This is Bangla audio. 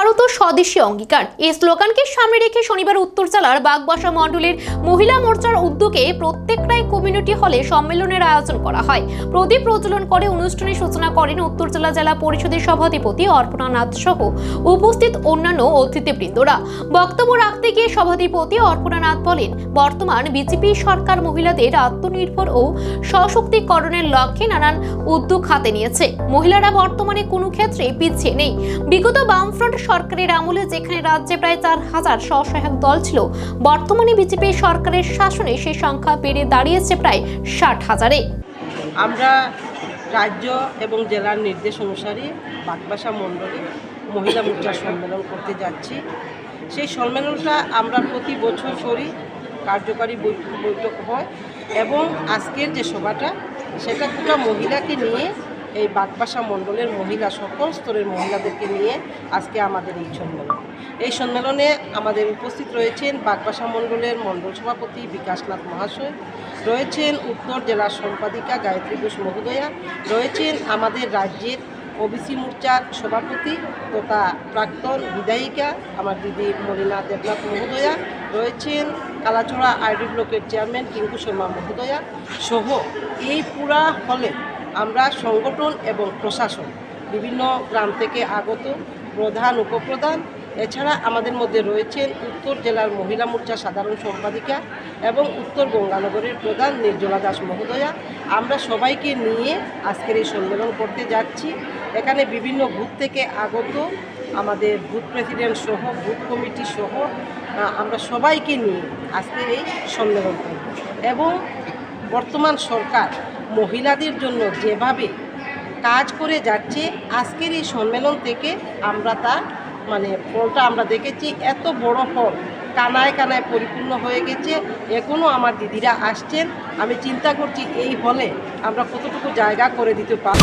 ভারত ও স্বদেশী অঙ্গীকার। এই স্লোগানকে সামনে রেখে শনিবার উত্তর জেলার বাগবাসা মণ্ডলের মহিলা মোর্চার উদ্যোগে প্রত্যেক রায় কমিউনিটি হলে সম্মেলনের আয়োজন করা হয়। প্রদীপ প্রজ্বলন করে অনুষ্ঠানের সূচনা করেন উত্তর জেলা জেলা পরিষদের সভাধিপতি অর্পণা নাথ সহ উপস্থিত অন্যান্য অতিথিবৃন্দরা। বক্তব্য রাখতে গিয়ে সভাধিপতি অর্পণা নাথ বলেন, বর্তমান বিজেপি সরকার মহিলাদের আত্মনির্ভর ও সশক্তিকরণের লক্ষ্যে নানান উদ্যোগ হাতে নিয়েছে। মহিলারা বর্তমানে কোনো ক্ষেত্রে পিছিয়ে নেই। বিগত বামফ্রন্ট সরকারের আমলে, যেখানে রাজ্যে প্রায় চার হাজার স্বসহায়ক দল ছিল, বর্তমানে বিজেপি সরকারের শাসনে সেই সংখ্যা বেড়ে দাঁড়িয়েছে প্রায় ষাট হাজারে। আমরা রাজ্য এবং জেলার নির্দেশ অনুসারে বাগবাসা মণ্ডলে মহিলা মোর্চা সম্মেলন করতে যাচ্ছি। সেই সম্মেলনটা আমরা প্রতি বছর করি, কার্যকারী বৈঠক হয় এবং আজকের যে সভাটা, সেটা গোটা মহিলাকে নিয়ে এই বাগবাসা মণ্ডলের মহিলা, সকল স্তরের মহিলাদেরকে নিয়ে আজকে আমাদের এই সম্মেলন। এই সম্মেলনে আমাদের উপস্থিত রয়েছেন বাগবাসা মণ্ডলের মণ্ডল সভাপতি বিকাশনাথ মহাশয়, রয়েছেন উত্তর জেলার সম্পাদিকা গায়ত্রী ঘোষ মহোদয়া, রয়েছেন আমাদের রাজ্যের ওবিসি মোর্চার সভাপতি তথা প্রাক্তন বিধায়িকা আমার দিদি মরিনা দেবনাথ মহোদয়া, রয়েছেন কালাচড়া আইডি ব্লকের চেয়ারম্যান কিঙ্কু শর্মা মহোদয়া সহ এই পুরা হলে আমরা সংগঠন এবং প্রশাসন বিভিন্ন গ্রাম থেকে আগত প্রধান, উপপ্রধান, এছাড়া আমাদের মধ্যে রয়েছেন উত্তর জেলার মহিলা মোর্চা সাধারণ সম্পাদিকা এবং উত্তর গঙ্গানগরের প্রধান নির্জলা দাস মহোদয়া। আমরা সবাইকে নিয়ে আজকের এই সম্মেলন করতে যাচ্ছি। এখানে বিভিন্ন বুথ থেকে আগত আমাদের বুথ প্রেসিডেন্ট সহ, বুথ কমিটি সহ আমরা সবাইকে নিয়ে আজকের এই সম্মেলন করব। এবং বর্তমান সরকার মহিলাদের জন্য যেভাবে কাজ করে যাচ্ছে, আজকের এই সম্মেলন থেকে আমরা তা মানে ফলটা আমরা দেখেছি, এত বড় ফল কানায় কানায় পরিপূর্ণ হয়ে গেছে। এখনও আমার দিদিরা আসছেন। আমি চিন্তা করছি এই হলে আমরা কতটুকু জায়গা করে দিতে পারব।